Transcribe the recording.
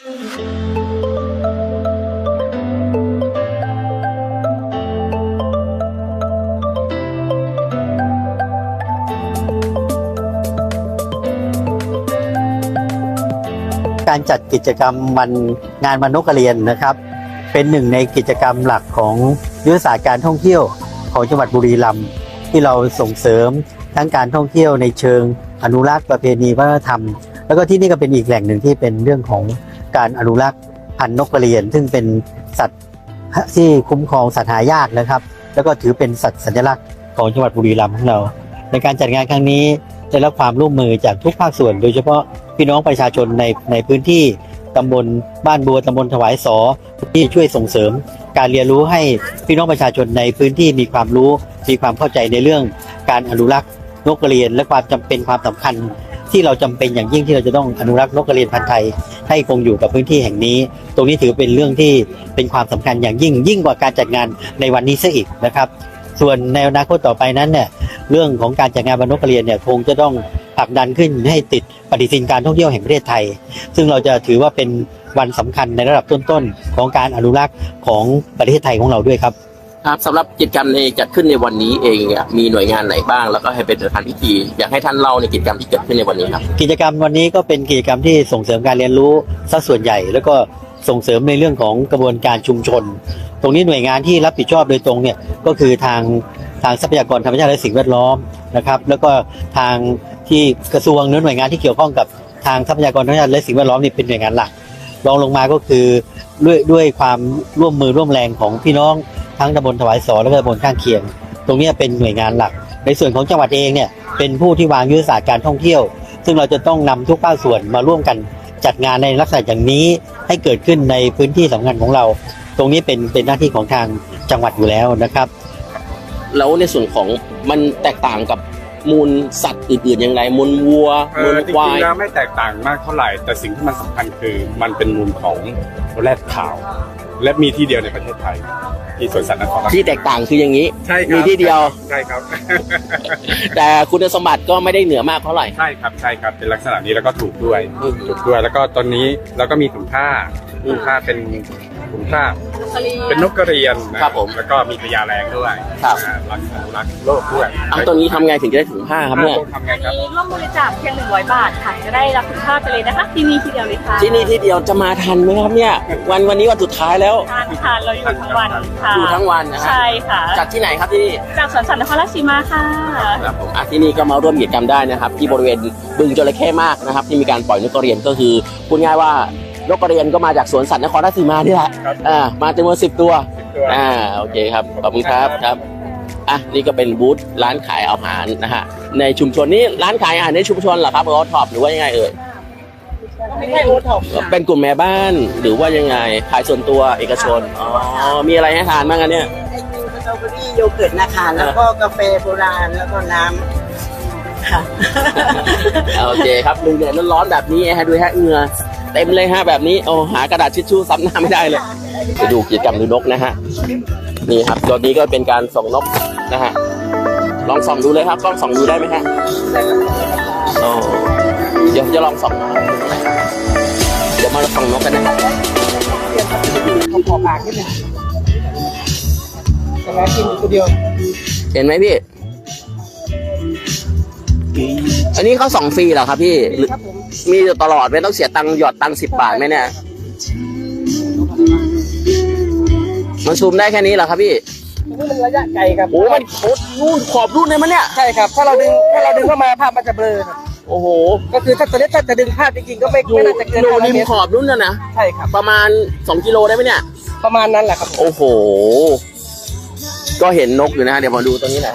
การจัดกิจกรรมวันงานวันนกกระเรียนนะครับ เป็นหนึ่งในกิจกรรมหลักของยุทธศาสตร์การท่องเที่ยวของจังหวัดบุรีรัมย์ที่เราส่งเสริมทั้งการท่องเที่ยวในเชิงอนุรักษ์ประเพณีวัฒนธรรม แล้วก็ที่นี่ก็เป็นอีกแหล่งหนึ่งที่เป็นเรื่องของ การอนุรักษ์พันธุ์นกกระเรียน ซึ่งเป็นสัตว์ที่คุ้มครองสัตว์หายากนะครับ แล้วก็ถือเป็นสัตว์สัญลักษณ์ของจังหวัดบุรีรัมย์ของเรา ในการจัดงานครั้งนี้ได้รับความร่วมมือจากทุกภาคส่วน โดยเฉพาะพี่น้องประชาชนในในพื้นที่ตำบลบ้านบัวตำบลถวายสอที่ช่วยส่งเสริม การเรียนรู้ให้พี่น้องประชาชนในพื้นที่มีความรู้มีความเข้าใจในเรื่อง การอนุรักษ์นกกระเรียน และความจำเป็นความสำคัญ ที่เราจำเป็นอย่างยิ่งที่เราจะต้องอนุรักษ์นกกระเรียนพันธุ์ไทย ให้คงอยู่กับพื้นที่แห่งนี้ ตรงนี้ถือเป็นเรื่องที่เป็นความสำคัญอย่างยิ่งยิ่งกว่าการจัดงานในวันนี้ซะอีกนะครับ ส่วนในอนาคตต่อไปนั้นเนี่ยเรื่องของการจัดงานวันนกกระเรียนเนี่ยคงจะต้องผลักดันขึ้นให้ติดปฏิทินการท่องเที่ยวแห่งประเทศไทย ซึ่งเราจะถือว่าเป็นวันสำคัญในระดับต้นๆของการอนุรักษ์ของประเทศไทยของเราด้วยครับ ครับสำหรับกิจกรรมในจัดขึ้นในวันนี้เองเนี่ยมีหน่วยงานไหนบ้าง แล้วก็ให้เป็นประธานพิธีอยากให้ท่านเล่าในกิจกรรมที่เกิดขึ้นในวันนี้ครับกิจกรรมวันนี้ก็เป็นกิจกรรมที่ส่งเสริมการเรียนรู้ซะส่วนใหญ่ แล้วก็ส่งเสริมในเรื่องของกระบวนการชุมชน ตรงนี้หน่วยงานที่รับผิดชอบโดยตรงเนี่ยก็คือทางทางทรัพยากรธรรมชาติและสิ่งแวดล้อมนะครับ แล้วก็ทางที่กระทรวงหรือหน่วยงานที่เกี่ยวข้องกับทางทรัพยากรธรรมชาติและสิ่งแวดล้อมนี่เป็นหน่วยงานหลักรองลงมาก็คือด้วยด้วยความร่วมมือร่วมแรงของพี่น้อง ทั้งตำบลถวายสอและก็ตำบลข้างเคียง ตรงเนี้ยเป็นหน่วยงานหลัก ในส่วนของจังหวัดเองเนี่ยเป็นผู้ที่วางยุทธศาสตร์การท่องเที่ยว ซึ่งเราจะต้องนำทุกภาคส่วนมาร่วมกันจัดงานในลักษณะอย่างนี้ให้เกิดขึ้นในพื้นที่สำคัญของเรา ตรงนี้เป็นเป็นหน้าที่ของทางจังหวัดอยู่แล้วนะครับ แล้วในส่วนของมันแตกต่างกับมูลสัตว์อื่นๆอย่างไรมูลวัวเอมูอลจริควางยๆแล้วไม่แตกต่างมากเท่าไหร่ แต่สิ่งที่มันสำคัญคือมันเป็นมูลของแรดขาว และมีที่เดียวในประเทศไทย ที่สวนสัตว์นครราชที่แตกต่างคืออย่างนี้ ใช่ครับมีที่เดียว ใช่ครับ แต่คุณสมบัติก็ไม่ได้เหนือมากเท่าไหร่ ใช่ครับใช่ครับเป็นลักษณะนี้แล้วก็ถูกด้วยอืม ถูกด้วยแล้วก็ตอนนี้เราก็มีถุงผ้าอืมถุงผ้าเป็นถุงผ้า เป็นนกกระเรียนนะครับผมแล้วก็มีพญาแรงด้วยครับ อ่ารักอนุรักษ์โลกด้วยเอาตัวนี้ทำไงถึงจะได้ถุงผ้าครับเนี่ยทำไงครับ มีร่วมบริจาคเพียง100 บาทค่ะ จะได้รับคุณค่าไปเลยนะคะ ที่นี่ทีเดียวเลยค่ะที่นี่ที่เดียวจะมาทันไหมครับเนี่ย วันวันนี้วันสุดท้ายแล้ว ทานทานเราอยู่ทั้งวันค่ะอยู่ทั้งวันนะฮะใช่ค่ะจัดที่ไหนครับที่นี่จากสวนสัตว์นครราชสีมาค่ะครับผมอะที่นี่ก็มาร่วมกิจกรรมได้นะครับ ที่บริเวณบึงจระเข้มากนะครับ ที่มีการปล่อยนกกระเรียนก็คือพูดง่ายว่านกกระเรียนก็มาจากสวนสัตว์นครราชสีมานี่แหละครับอ่ามาจำนวนสิบตัวตัวอ่าโอเคครับขอบคุณครับครับอะนี่ก็เป็นบูธร้านขายอาหารนะฮะในชุมชนนี้ร้านขายอาหารในชุมชนเหรอครับโอท็อปหรือว่ายังไงเอ่ย ไม่ใช่โอท็อปเป็นกลุ่มแม่บ้านหรือว่ายังไงขายส่วนตัวเอกชนอ๋อมีอะไรให้ทานบ้างอันเนี่ยไอติมสตรอเบอรี่โยเกิร์ตนะคะแล้วก็กาแฟโบราณแล้วก็น้ำค่ะโอเคครับดูเนี่ยร้อนๆแบบนี้ฮะดูฮะเหงื่อเต็มเลยฮะแบบนี้โอ้หากระดาษทิชชู่ซ้ำหน้าไม่ได้เลยไปดูกิจกรรมดูนกนะฮะนี่ครับตอนนี้ก็เป็นการส่องนกนะฮะลองส่องดูเลยครับกล้องส่องดูได้ไหมฮะอ๋อ เดี๋ยวผมจะลองส่องนะครับเดี๋ยวมาส่องนกกันนะขอปากนิดนึงแต่ละกินตัวเดียว เห็นไหมพี่ อันนี้เขาส่องฟรีเหรอครับพี่หรือครับผมมีอยู่ตลอดไม่ต้องเสียตังค์หยอดตังค์สิบบาทไหมเนี่ยมันซูมได้แค่นี้เหรอครับพี่นี่มันระยะไกลครับโอ้มันโอ้นู่นขอบรุ่นเลยมั้ยเนี่ย ใช่ครับ ถ้าเราดึงถ้าเราดึงเข้ามาภาพมันจะเบลอครับ โอ้โห ก็คือถ้าตัวนี้ถ้าจะดึงภาพจริงๆก็ไม่อยู่ไม่น่าจะเกินอยู่500ริมเมตรขอบรุ่นน่ะนะ ใช่ครับ ประมาณ 2 กิโลได้ไหมเนี่ย ประมาณนั้นแหละครับโอ้โห ก็เห็นนกอยู่นะฮะเดี๋ยวมาดูตรงนี้หนะ